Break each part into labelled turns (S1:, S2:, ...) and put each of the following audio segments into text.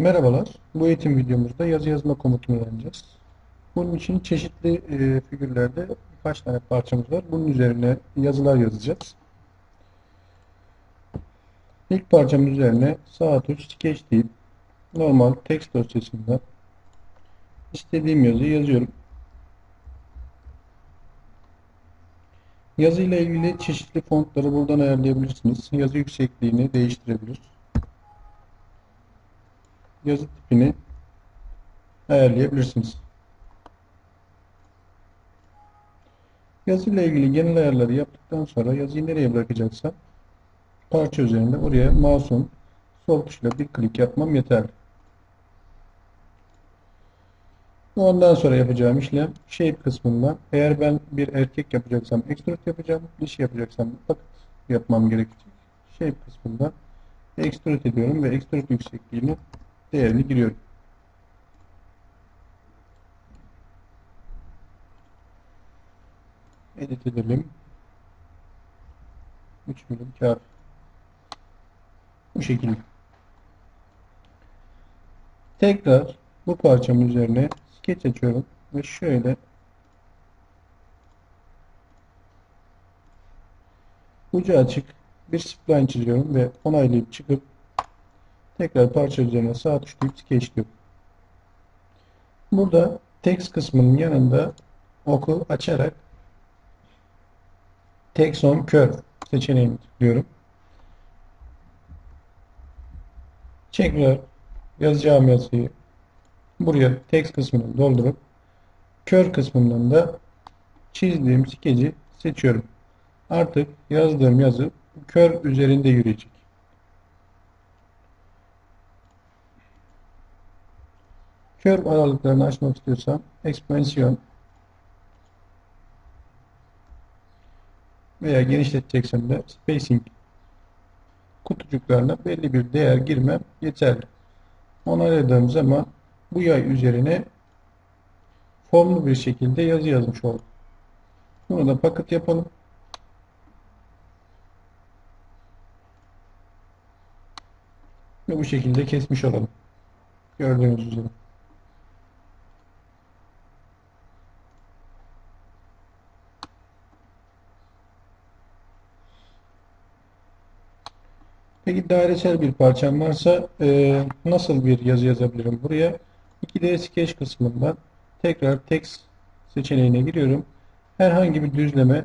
S1: Merhabalar. Bu eğitim videomuzda yazı yazma komutunu öğreneceğiz. Bunun için çeşitli e, figürlerde birkaç tane parçamız var. Bunun üzerine yazılar yazacağız. İlk parçamız üzerine sağ tuş sketch deyip normal text dosyasında istediğim yazıyı yazıyorum. Yazı ile ilgili çeşitli fontları buradan ayarlayabilirsiniz. Yazı yüksekliğini değiştirebilir. Yazı tipini ayarlayabilirsiniz. Yazı ile ilgili genel ayarları yaptıktan sonra yazıyı nereye bırakacaksam parça üzerinde oraya mouse'un sol tuşla bir klik yapmam yeterli. Ondan sonra yapacağım işlem shape kısmından eğer ben bir erkek yapacaksam extrude yapacağım, dişi yapacaksam paket yapmam gerekecek. Shape kısmından extrude ediyorum ve extrude yüksekliğini değerini giriyorum. Edit edelim. 3 milim kar. Bu şekilde. Tekrar bu parçamın üzerine sketch açıyorum ve şöyle ucu açık bir spline çiziyorum ve onaylayıp çıkıp tekrar parça üzerine sağ tuşlayıp sketch diyorum. Burada text kısmının yanında oku açarak text on curve seçeneğini tıklıyorum. Tekrar yazacağım yazıyı buraya text kısmını doldurup kör kısmından da çizdiğim skeci seçiyorum. Artık yazdığım yazı kör üzerinde yürüyecek. Kör aralıklarını açmak istiyorsam ekspansiyon veya genişleteceksem de spacing kutucuklarına belli bir değer girmem yeterli. Onayladığım zaman bu yay üzerine formlu bir şekilde yazı yazmış oldum. Bunu da paket yapalım. Ve bu şekilde kesmiş olalım. Gördüğünüz üzere. Peki dairesel bir parçam varsa e, nasıl bir yazı yazabilirim buraya? 2D sketch kısmından tekrar text seçeneğine giriyorum. Herhangi bir düzleme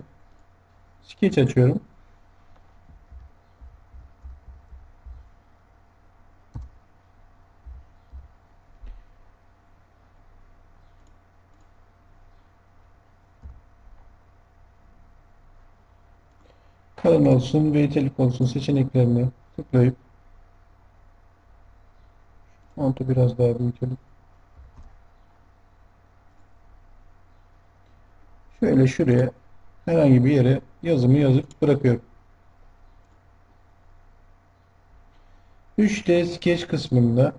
S1: sketch açıyorum. kalın olsun ve itelik olsun seçeneklerini tıklayıp fontu biraz daha büyütelim. Şöyle şuraya herhangi bir yere yazımı yazıp bırakıyorum. 3D Sketch kısmında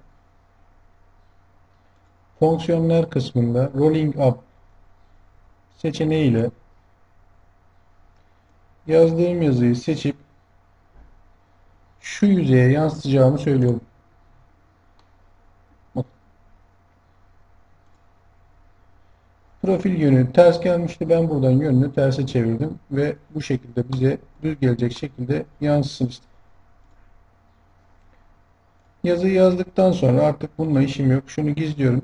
S1: fonksiyonlar kısmında Rolling Up seçeneğiyle yazdığım yazıyı seçip şu yüzeye yansıtacağımı söylüyorum. Profil yönü ters gelmişti. Ben buradan yönünü terse çevirdim ve bu şekilde bize düz gelecek şekilde yansısın istedim. Yazıyı yazdıktan sonra artık bununla işim yok. Şunu gizliyorum.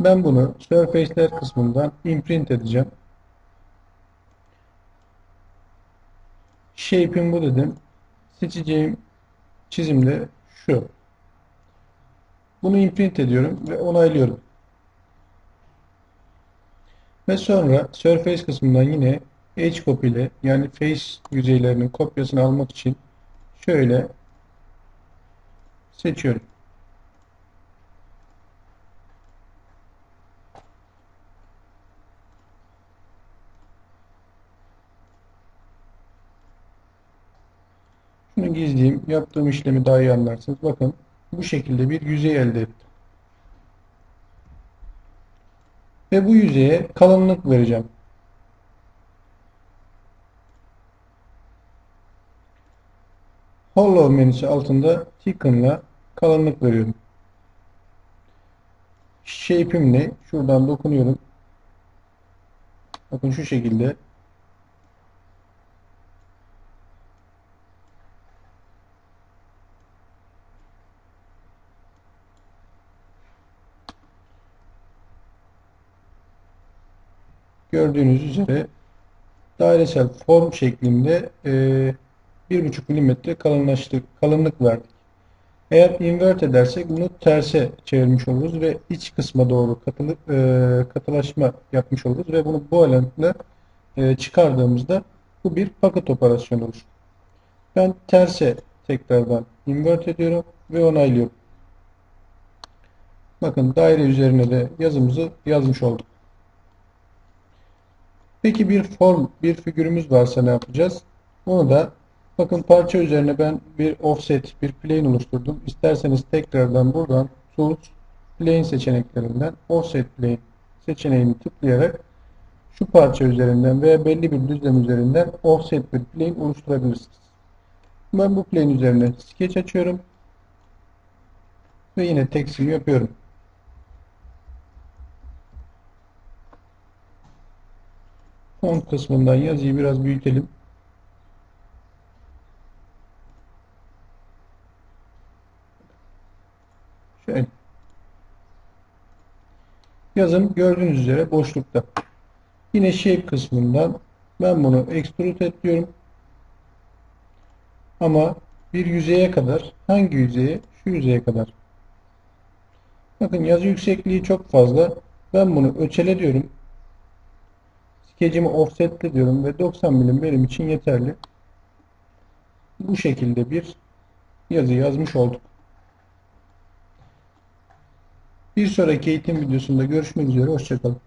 S1: Ben bunu Surface'ler kısmından imprint edeceğim. Shape'im bu dedim. Seçeceğim çizim de şu. Bunu imprint ediyorum ve onaylıyorum. Ve sonra Surface kısmından yine Edge Copy ile yani face yüzeylerinin kopyasını almak için şöyle seçiyorum. Şunu gizleyeyim. Yaptığım işlemi daha iyi anlarsınız. Bakın bu şekilde bir yüzey elde ettim. Ve bu yüzeye kalınlık vereceğim. Hollow menüsü altında Thicken'la kalınlık veriyorum. Shape'imle şuradan dokunuyorum. Bakın şu şekilde gördüğünüz üzere dairesel form şeklinde e, 1,5 milimetre kalınlaştık, kalınlık verdik. Eğer invert edersek bunu terse çevirmiş oluruz ve iç kısma doğru katılı, e, katılaşma yapmış oluruz ve bunu bu elementle e, çıkardığımızda bu bir paket operasyonu olur. Ben terse tekrardan invert ediyorum ve onaylıyorum. Bakın daire üzerine de yazımızı yazmış olduk. Peki bir form, bir figürümüz varsa ne yapacağız? Onu da bakın parça üzerine ben bir offset, bir plane oluşturdum. İsterseniz tekrardan buradan Tools, Plane seçeneklerinden Offset Plane seçeneğini tıklayarak şu parça üzerinden veya belli bir düzlem üzerinden offset bir plane oluşturabilirsiniz. Ben bu plane üzerine sketch açıyorum ve yine textimi yapıyorum. Font kısmından yazıyı biraz büyütelim. Şöyle. Yazım gördüğünüz üzere boşlukta. Yine shape kısmından ben bunu extrude et. Ama bir yüzeye kadar hangi yüzeye? Şu yüzeye kadar. Bakın yazı yüksekliği çok fazla. Ben bunu ölçele diyorum. Skecimi offsetle diyorum ve 90 milim benim için yeterli. Bu şekilde bir yazı yazmış olduk. Bir sonraki eğitim videosunda görüşmek üzere. Hoşçakalın.